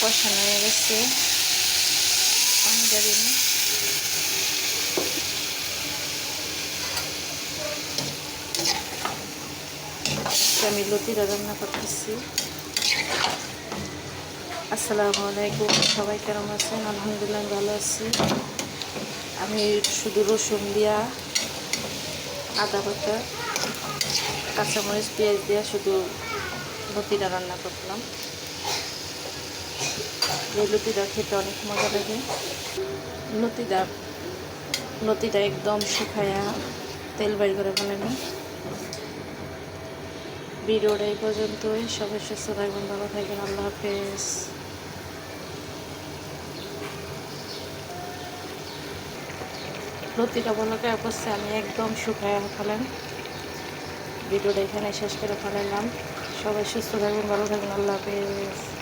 কষানো হয়ে গেছে। আমি লতিরা রান্না করতেছি। আসসালামু আলাইকুম, সবাই কেমন আছেন? আলহামদুলিল্লাহ ভালো আছি। আমি শুধু রসুন দিয়া, আদা বাটা, কাঁচামরিচ, পেঁয়াজ দিয়া শুধু লতিটা রান্না করলাম। লতিটা খেতে অনেক মজা লাগে। লতিটা লতিটা একদম শুকায়া তেল বাইর করে বানানো ভিডিওটা এই পর্যন্তই। সবাই সুস্থ থাকবেন, ভালো থাকবেন। আল্লাহ হাফেজ। লতিটা বলাকে অবশ্যই আমি একদম শুকায় ফেলেন। ভিডিওটা এখানে শেষ করে ফেলালাম। সবাই সুস্থ থাকবেন, ভালো থাকবেন। আল্লাহ হাফেজ।